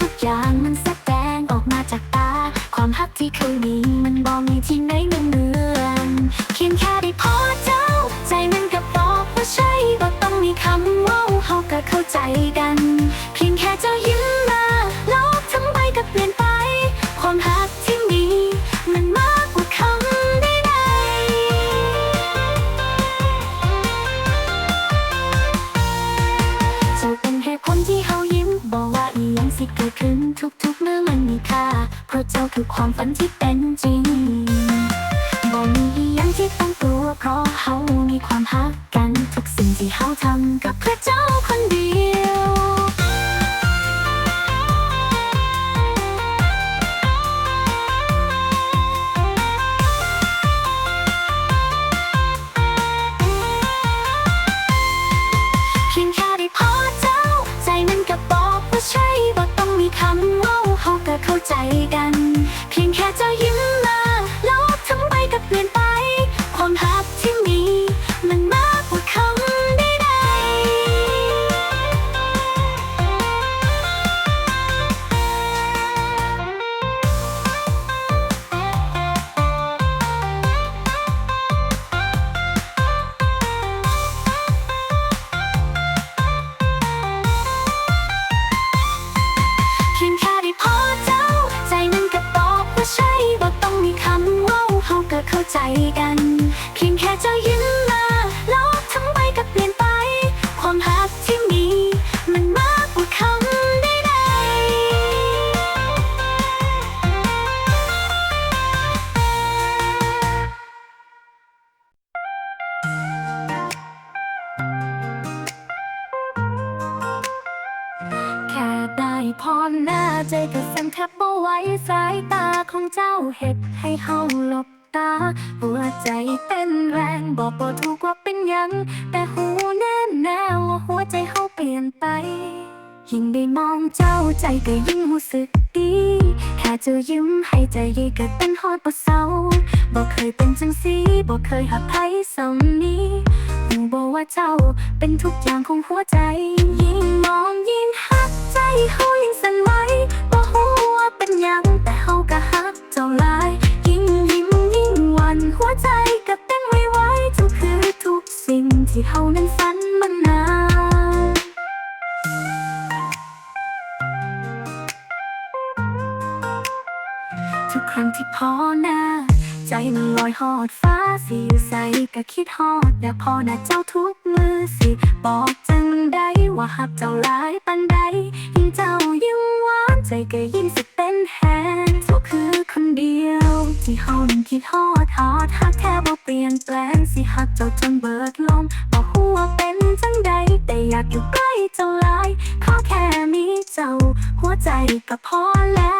ทุกอย่างมันแสดงออกมาจากตา ความฮักที่เคยมีมันบอกมีที่ไหนเมือนเมือนเพียงแค่ได้พอเจ้า ใจมันก็บอกว่าใช่บ่ต้องมีคำว่าเขาก็เข้าใจกัน มันมีค่า เพราะเจ้าคือความฝันที่เป็นจริงบอกมีอีหยังที่ต้องกลัวเพราะเขามีความฮักกัน ทุกสิ่งที่เขาทำกับเพื่อเจ้าคนเดียว เพียงแค่เจ้ายิ้ม กัน เพียงแค่เจ้ายิ้มมาโลกทั้งใบก็เปลี่ยนไป ความฮักที่มี มันมากกว่าคำใดๆแค่ได้พอหน้าใจก็สั่นแทบบ่ไหวสายตาของเจ้าเห็ดให้เฮาหลบ ตา หัวใจเต้นแรงบอกบ่ถูกว่าเป็นยัง แต่หูแน่แน่ว่าหัวใจเฮาเปลี่ยนไป ยิ่งได้มองเจ้าใจก็ยิ่งรู้สึกดีแค่เจ้ายิ้มให้ใจดีก็เป็นฮอดบ่เศร้าบอกเคยเป็นจังสีบอกเคยหักไผสำนี้หูบอกว่าเจ้าเป็นทุกอย่างของหัวใจ ยิ่งมองยิ่งหักใจเฮายิ่งสั่นไหวบ่ฮู้ว่าเป็นยังแต่เฮาก็หักเจ้าหลายยิ่ง ใจก็เต้นไวๆทุกคือทุกสิ่งที่เฮานั้นฝันมานานทุกครั้งที่พอหน้า ใจมันลอยหอดฟ้าสิอยู่ใสก็คิดฮอดแต่พอหน้าเจ้าทุกมือสิ บอกจังได้ว่าหักเจ้าหลายปันใดยิ่งเจ้ายิ่งหวานใจก็ยิ่งสิเต้นแฮนเจ้าคือคนเดียว สีเฮานั้นคิดฮอดฮอดหักแค่บ่เปลี่ยนแปลงสิหักเจ้าจนเบิดลมบอกหัวเป็นจังใด แต่อยากอยู่ใกล้เจ้าหลายขอแค่มีเจ้า หัวใจก็พอแล้ว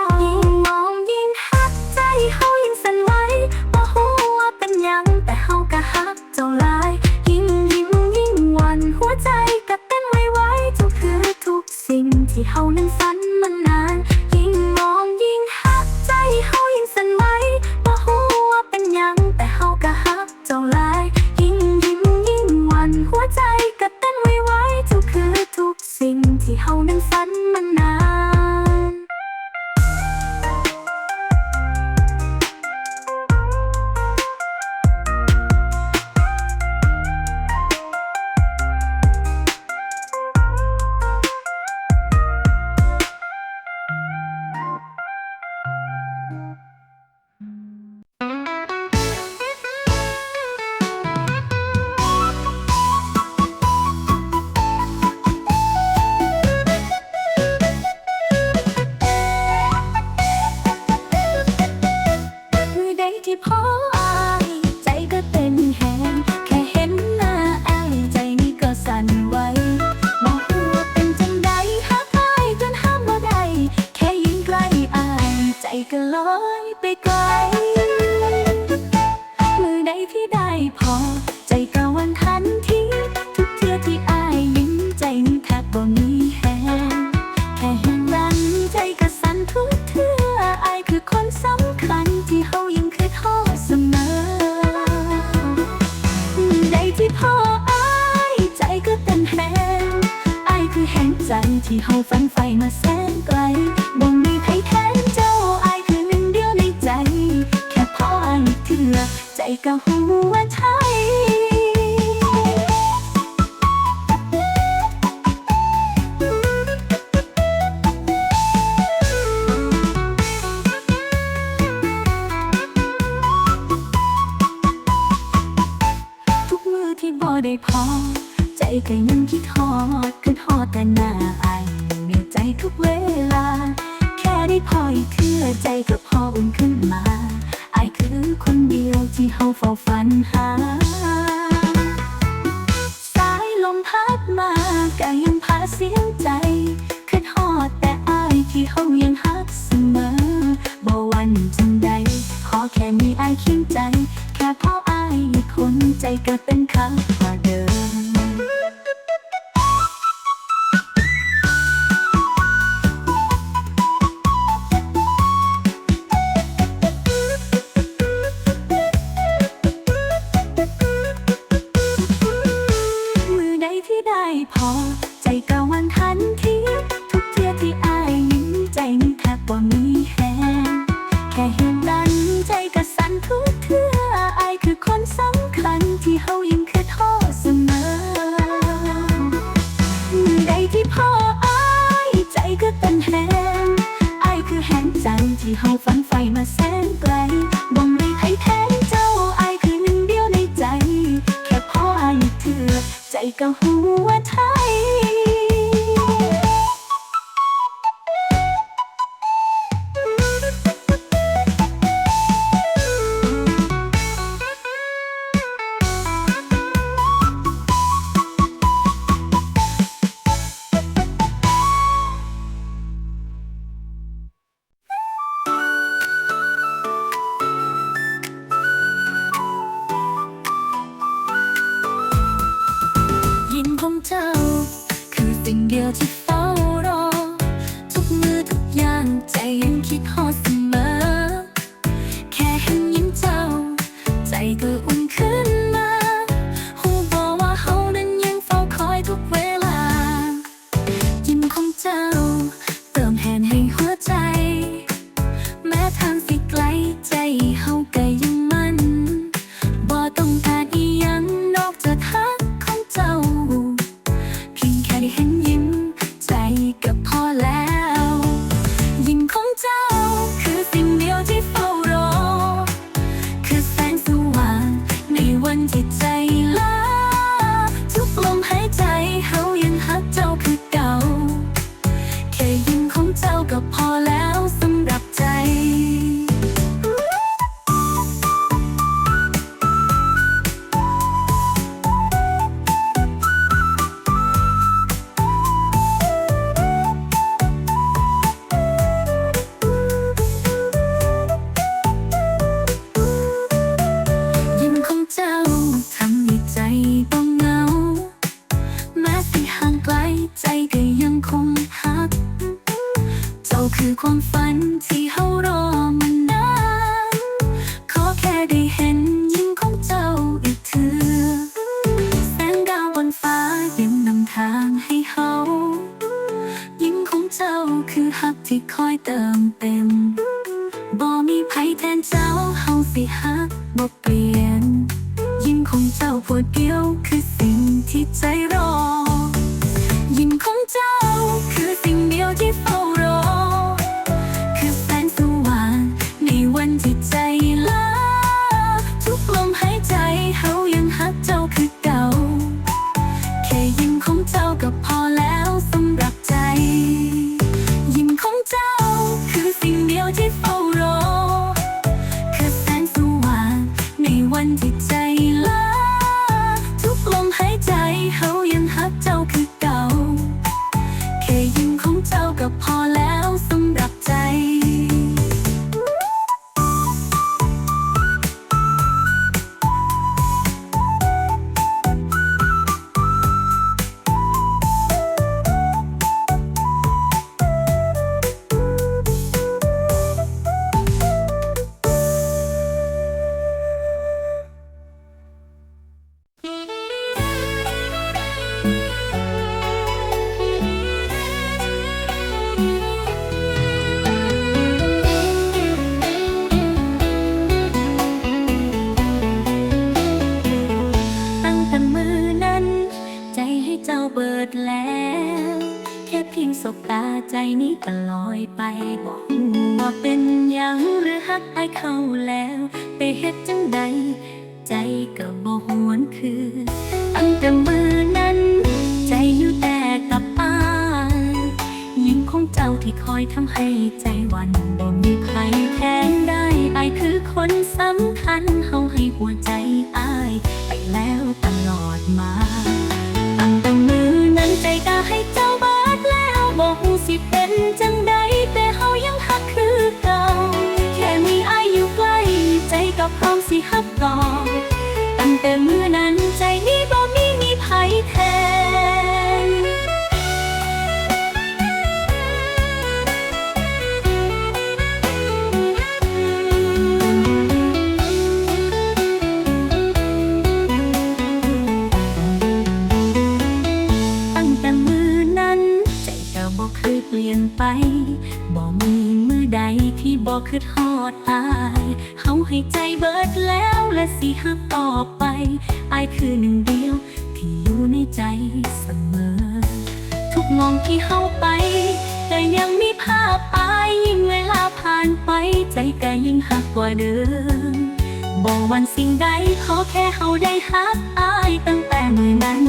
feel down. 在จยัาเฮาสิฮักบ่เปลี่ยน ยิ่งของเจ้าปวดเกี้ยวคือสิ่งที่ใจรอ one. บ่หวนคือตั้งแต่มือนั้น ใจอยู่แต่กับอายยิ้มของเจ้าที่คอยทำให้ใจวันบ่มีใครแทนได้อายคือคนสำคัญเฮาให้หัวใจอายไปแล้วตลอดมาตั้งแต่มือนั้นใจก็ให้เจ้าบาดแล้วบอกสิเป็นจังใดแต่เฮายังฮักคือเก่าแค่มีอายอยู่ใกล้ใจก็พร้อมสิฮักต่อ ตั้ ที่เฮาไป แต่ยังมีภาพอายยิ่งเวลาผ่านไป ใจก็ยิ่งหักกว่าเดิมบ่วันสิ่งใดขอแค่เฮาได้ฮักอายตั้งแต่มือนั้น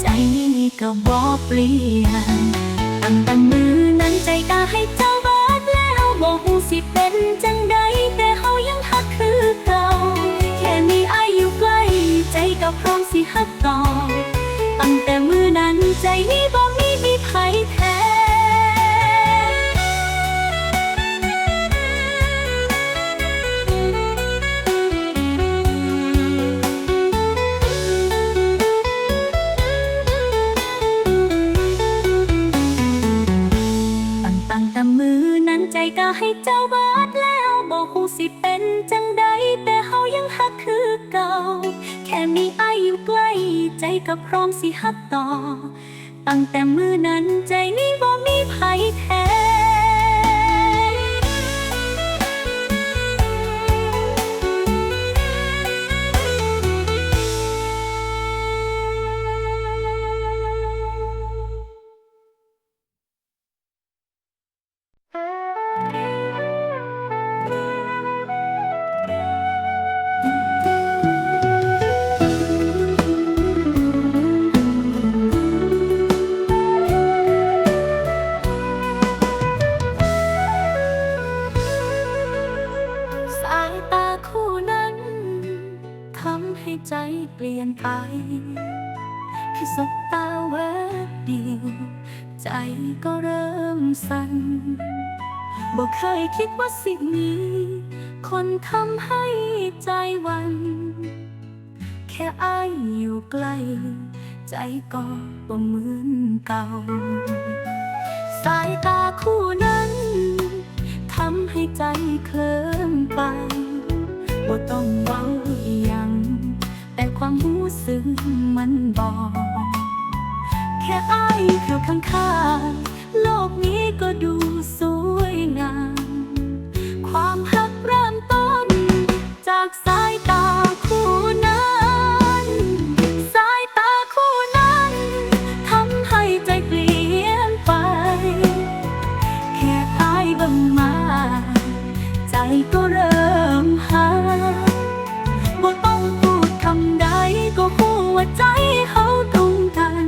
ใจนี้ก็บ่เปลี่ยนตั้งแต่มือนั้นใจก็ให้เจ้าบาดแล้วบ่ฮู้สิเป็นจังใดแต่เฮายังฮักคือเก่าแค่มีอายอยู่ใกล้ใจก็พร้อมสิฮักต่อตั้งแต่มือนั้นใจนี้บ ร้อมสิฮักต่อ ตั้งแต่มือนั้นใจนี้บ่มีภัยแท้ ลี่ยนไปแค่สบตาแวบเดียว ใจก็เริ่มสั่นบอกเคยคิดว่าสิ่งนี้ คนทำให้ใจวัน แค่อายอยู่ใกล้ ใจก็บ่เหมือนเก่า สายตาคู่นั้นทำให้ใจเคลิ้มไปบ่ต้องเว้าอี ความรู้สึกมันบอก แค่อายอยู่ข้างๆโลกนี้ก็ดูสวยงาม ความหักเริ่มต้น จากสายตาคู่นั้น สายตาคู่นั้นทำให้ใจเปลี่ยนไป แค่อายบังมา ใจก็เริ่มหาบ่ วใจเขาตรงกัน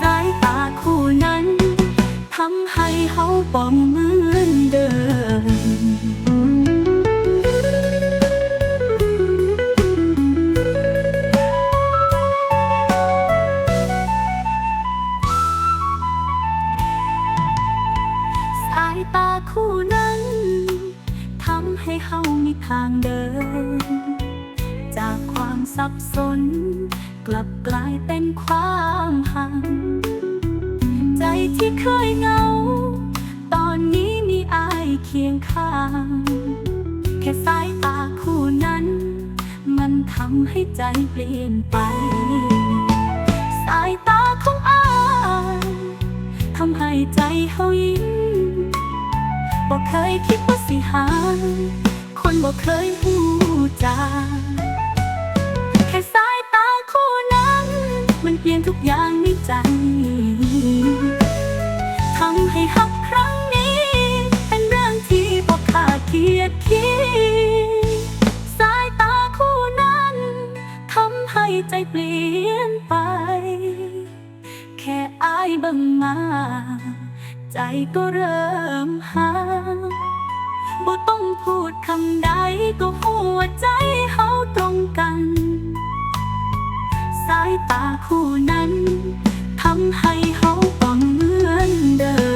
สายตาคู่นั้นทำให้เขาบ่เหมือนเดิมสายตาคู่นั้นทำให้เฮามีทางเดิน จากความสับสน กลับกลายเป็นความหัง ใจที่เคยเงา ตอนนี้มีอายเคียงข้าง แค่สายตาคู่นั้น มันทำให้ใจเปลี่ยนไป สายตาของอายทำให้ใจเฮายิ้มบอกเคยคิดว่าสิหา คนบอกเคยพูจา ค่สายตาคู่นั้น มันเปลี่ยนทุกอย่างในใจทำให้ฮักครั้งนี้ เป็นเรื่องที่บอกขาดเกียดคิดสายตาคู่นั้นทำให้ใจเปลี่ยนไป แค่อายบิ่งมา ใจก็เริ่มห่างบ่ต้องพูดคำใดก็หัวใจเฮาตรงกัน สายตาคู่นั้นทำให้เขาฟังเหมือนเดิม